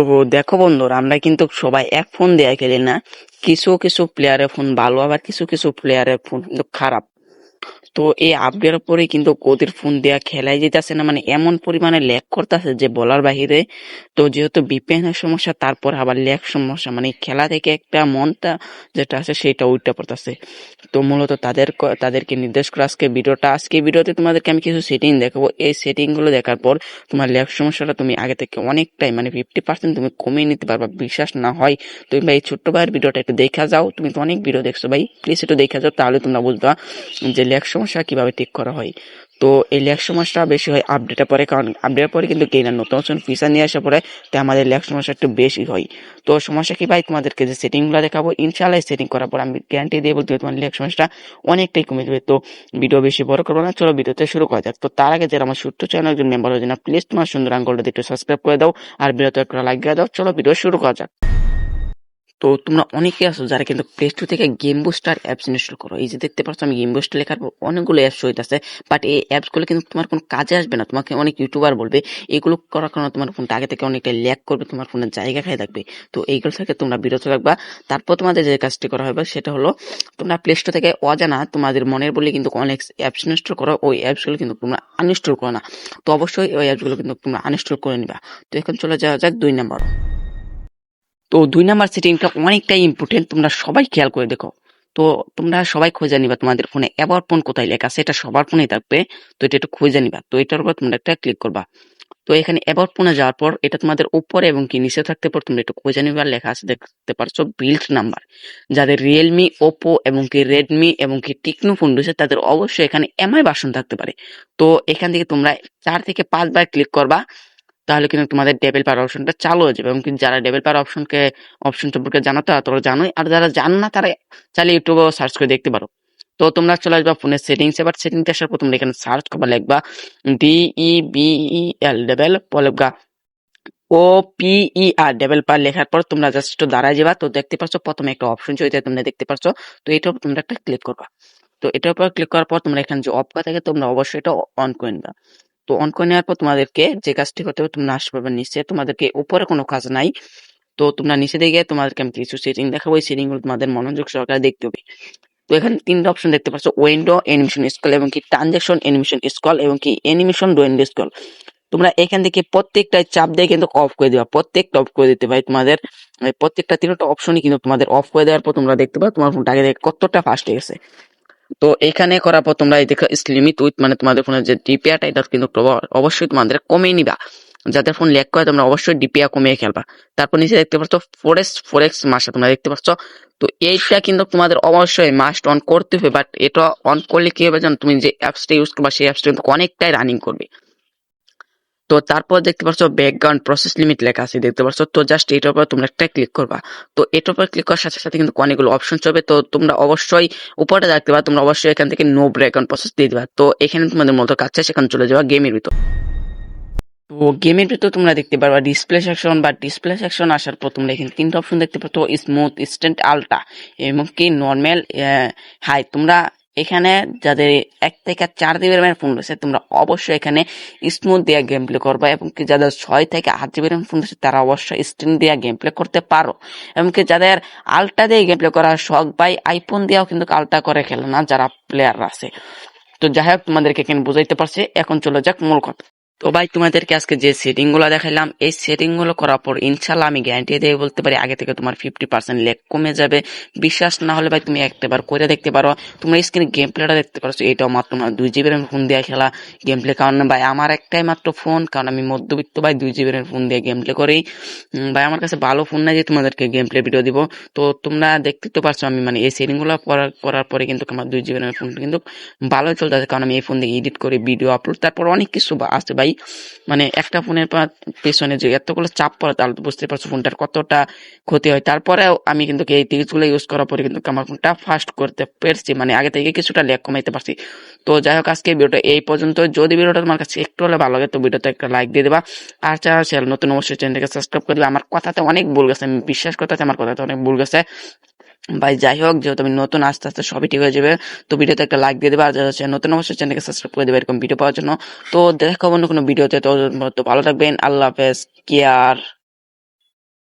তো দেখো বন্ধুরা, আমরা কিন্তু সবাই এক ফোন দিয়ে খেলি না। কিছু কিছু প্লেয়ারের ফোন ভালো, আবার কিছু কিছু প্লেয়ারের ফোন খারাপ। তো এই আপডেট পরে কিন্তু ওদের ফোন দেয়া খেলাই যেতেছে না। মানে এমন পরিমাণে ল্যাগ করতেছে যে বলার বাহিরে। তো যেহেতু এর সমস্যা, তারপর আবার ল্যাক সমস্যা। মানে খেলা থেকে একটা মনটা যেটা আছে, সেটা উল্টে পড়তেছে। তো মূলত তাদের তাদেরকে নির্দেশ করে আজকে ভিডিওটা। আজকে ভিডিওতে তোমাদেরকে আমি কিছু সেটিং দেখাবো। এই সেটিংগুলো দেখার পর তোমার ল্যাগ সমস্যাটা তুমি আগে থেকে অনেকটাই মানে ফিফটি পার্সেন্ট তুমি কমিয়ে নিতে পারবা। বিশ্বাস না হয় তুমি ভাই ছোট্ট ভাইয়ের ভিডিওটা একটু দেখা যাও। তুমি তো অনেক ভিডিও দেখছ ভাই। প্লিজ একটু দেখা যাও, তাহলে তোমরা বুঝবা যে ল্যাগ সমস্যা কীভাবে ঠিক করা হয়? তো এই ল্যাগ সমস্যা বেশি হয় আপডেটের পরে, কারণ আপডেটের পরে কিন্তু গেইনার নতুন নতুন ফিচার নিয়ে আসার পরে তো আমাদের ল্যাগ সমস্যা একটু বেশি হয়। তো সমস্যা কি ভাই? তোমাদেরকে যে সেটিংগুলো দেখাবো ইনশাল্লাহ সেটিং করার পর আমি গ্যারান্টি দিয়ে বলতে তোমার ল্যাগ সমস্যা অনেকটাই কমে যাবে। তো ভিডিও বেশি বড় করব না, চলো ভিডিওতে শুরু করা যাক। তো তার আগে যারা আমার সূত্র চ্যানেল একজন মেম্বার হয়েছে না প্লিজ তোমার সুন্দর আঙ্গুলটা একটু সাবস্ক্রাইব করে দাও আর ভিডিওতে একটা লাইক দিয়ে দাও। চলো ভিডিও শুরু করা যাক। তো তোমরা অনেকে আছো যারা কিন্তু প্লে স্টোর থেকে গেম বুস্টার অ্যাপস ইনস্টল করো। এই যে দেখতে পাচ্ছ আমি গেম বুস্টার লেখার পর অনেকগুলো অ্যাপস হইতেছে বাট এই অ্যাপসগুলো কিন্তু তোমার কোনো কাজে আসবে না। তোমাকে অনেক ইউটিউবার বলবে, এগুলো করার কারণে তোমার ফোনটা আগে থেকে অনেকটা ল্যাক করবে, তোমার ফোনের জায়গা খাই থাকবে। তো এইগুলো থেকে তোমরা বিরত রাখবা তারপর তোমাদের যে কাজটি করা হবে সেটা হলো, তোমরা প্লে স্টোর থেকে অজানা তোমাদের মনের বলে কিন্তু অনেক অ্যাপস ইনস্টল করো, ওই অ্যাপসগুলো কিন্তু তোমরা আনইনস্টল করো না। তো অবশ্যই ওই অ্যাপসগুলো কিন্তু তোমরা আনইনস্টল করে নিবা। তো এখন চলে যাওয়া যাক দুই নাম্বার তো দুই নাম্বার সেটিংটা অনেকটাই ইম্পর্টেন্ট তোমরা সবাই খেয়াল করে দেখো। তো তোমরা সবাই খুঁজে নিবা তোমাদের ফোনে। এবার ফোন কোথায় লেখা আছে, এটা সবার ফোনেই থাকবে। তো এটা একটু খুঁজে নিবা। তো এটার উপর তোমরা একটা ক্লিক করবা। তো এখানে এবার ফোনে যাওয়ার পর এটা তোমাদের উপরে এবং কি নিচে থাকতে পর, তোমরা একটু খুঁজে নিবার লেখা আছে দেখতে পারছ বিল্ড নাম্বার যাদের রিয়েলমি ওপো এবং কি রেডমি এবং কি টিকনো ফোন রয়েছে, তাদের অবশ্যই এখানে এমআই বাসন থাকতে পারে। তো এখান থেকে তোমরা চার থেকে পাঁচবার ক্লিক করবা। তাহলে কিন্তু তোমাদের ডেভেল পাওয়ার অপশনটা চালু হয়ে যাবে। এবং যারা ডেভেল পাওয়ার অপশনকে অপশন সম্পর্কে জানো তারা তোমরা জানোই। আর যারা জানো না, তারা চাইলে ইউটিউবে সার্চ করে দেখতে পারো। তো তোমরা চলে আসবা ফোনের সেটিংস এবার সেটিংস আসার পর তোমরা এখানে সার্চ করবা, লিখবা ডি ই বি ই এল লিখবা ও পি ই আর ডেভেল পার লেখার পর তোমরা জাস্ট দাঁড়ায় যাবা। তো দেখতে পাচ্ছ, প্রথমে একটা অপশন চলছে, তোমরা দেখতে পাচ্ছ। তো এটার উপর তোমরা একটা ক্লিক করবা। তো এটার উপর ক্লিক করার পর তোমরা এখানে যে করা থাকে, তোমরা অবশ্যই এটা অন করে নিবা। তো অন করে নেওয়ার পর তোমাদেরকে যে কাজটি করতে হবে, তোমরা আসতে পারবে নিচে তোমাদেরকে উপরে কোনো কাজ নাই। তো তোমরা নিচে দিকে তোমাদেরকে আমি কিছু সেটিং দেখাবো। এই সেটিংগুলো তোমাদের মনোযোগ সহকারে দেখতে হবে। তো এখানে তিনটা অপশন দেখতে পাচ্ছ উইন্ডো অ্যানিমেশন স্কল এবং কি ট্রানজাকশন অ্যানিমেশন স্কল এবং কি অ্যানিমেশন ডোয়েন্ড স্কল তোমরা এখান থেকে প্রত্যেকটা চাপ দিয়ে কিন্তু অফ করে দিবা, প্রত্যেকটা অফ করে দিতে ভাই তোমাদের। প্রত্যেকটা তিনটা অপশনই কিন্তু তোমাদের অফ করে দেওয়ার পর তোমরা দেখতে পাবে তোমার ফোনটা আগে কতটা ফাস্ট হয়ে গেছে। তো এখানে করার পর তোমরা এই দেখো লিমিট উইথ মানে তোমাদের ফোনের যে ডিপিআটা এটা কিন্তু অবশ্যই তোমাদের কমিয়ে নিবা। যাদের ফোন ল্যাক করে তোমরা অবশ্যই ডিপিআ কমিয়ে খেলবা। তারপর নিচে দেখতে পাচ্ছ ফোরেক্স ফোরেক্স মাসে তোমরা দেখতে পাচ্ছ। তো এইটা কিন্তু তোমাদের অবশ্যই মাস্ট অন করতে হবে বাট এটা অন করলে কি হবে জানো, তুমি যে অ্যাপসটা ইউজ করবা, সেই অ্যাপসটা কিন্তু অনেকটাই রানিং করবে। তো তারপর দেখতে পাচ্ছ ব্যাকগ্রাউন্ড প্রসেস লিমিট লেখা আছে, দেখতে পাচ্ছ। তো জাস্ট এটার উপর তোমরা একটা ক্লিক করবা। তো এটার উপর ক্লিক করার সাথে সাথে কিন্তু অনেকগুলো অপশন চলবে। তো তোমরা অবশ্যই উপরে দেখতে পাবা, তোমরা অবশ্যই এখান থেকে নো ব্যাকগ্রাউন্ড প্রসেস দিয়ে দিবা। তো এখানে তোমাদের মতো কাজ সেখানে চলে যাবা গেমের ভিতর। তো গেমের ভিতর তোমরা দেখতে পারবা ডিসপ্লে সেকশন বা ডিসপ্লে সেকশন আসার পর তোমরা এখানে তিনটা অপশন দেখতে পাচ্ছ স্মুথ স্ট্যান্ড আলট্রা এবং কি নর্মাল হাই তোমরা এখানে যাদের এক থেকে চার জিবি র্যামের ফোন রয়েছে, তোমরা অবশ্যই এখানে স্মুথ দিয়ে গেম প্লে করবে এবং কি যাদের ছয় থেকে আট জিবি র্যাম ফোন রয়েছে, তারা অবশ্যই স্ক্রিন দিয়ে গেম প্লে করতে পারো। এবং কি যাদের আলটা দিয়ে গেম প্লে করার শখ বাই আইফোন দিয়েও কিন্তু আলটা করে খেলে না যারা প্লেয়ার আছে। তো যাই হোক, তোমাদেরকে এখানে বুঝাইতে পারছি। এখন চলে যাক মূল কথা। তো ভাই, তোমাদেরকে আজকে যে সেটিংগুলো দেখাইলাম, এই সেটিংগুলো করার পর ইনশাল্লাহ আমি গ্যারান্টি দিয়ে বলতে পারি, আগে থেকে তোমার ফিফটি পার্সেন্ট লেগ কমে যাবে। বিশ্বাস না হলে ভাই, তুমি একবার করে দেখতে পারো। তোমরা স্ক্রিনে গেম প্লেটা দেখতে পারছ এটাও মাত্র দুই জিবির ফোন দিয়ে খেলা গেম প্লে কারণ ভাই, আমার একটাই মাত্র ফোন কারণ আমি মধ্যবিত্ত ভাই, দুই জিবি জিবির ফোন দিয়ে গেম প্লে করি ভাই, আমার কাছে ভালো ফোন নাই যে তোমাদেরকে গেম প্লে ভিডিও দিব। তো তোমরা দেখতে তো পারছ আমি মানে এই সেটিংগুলো করার পরে কিন্তু আমার দুই জিবি জিবির ফোন কিন্তু ভালোই চলতেছে কারণ আমি এই ফোন দিয়ে এডিট করি ভিডিও আপলোড তারপর অনেক কিছু আছে ভাই। মানে একটা ফোনের পেছনে যে এতগুলো চাপ পড়ে, তাহলে তো বুঝতে পারছ ফোনটার কতটা ক্ষতি হয়। তারপরেও আমি কিন্তু এই টিপসগুলো ইউজ করার পরে কিন্তু আমার ফোনটা ফাস্ট করতে পেরেছি। মানে আগে থেকে কিছুটা ল্যাগ কমাইতে পারছি। তো যাই হোক, আজকে ভিডিওটা এই পর্যন্ত। যদি ভিডিওটা তোমার কাছে একটু হলে ভালো লাগে, তো ভিডিওতে একটা লাইক দিয়ে দেবা। আর যারা চ্যানেল নতুন, অবশ্যই চ্যানেলটাকে সাবস্ক্রাইব করে আমার কথাতে অনেক ভুল গেছে, আমি বিশ্বাস করতে আমার কথাতে অনেক ভুল গেছে। ভাই, যাই হোক, যেহেতু আমি নতুন, আস্তে আস্তে সবই ঠিক হয়ে যাবে, তো ভিডিওতে একটা লাইক দিয়ে দেবে, আর যারা নতুন অবশ্যই চ্যানেলকে সাবস্ক্রাইব করে দেবে, এরকম ভিডিও পাওয়ার জন্য। তো দেখা অন্য কোনো ভিডিওতে তো ভালো থাকবেন, আল্লাহ হাফেজ কেয়ার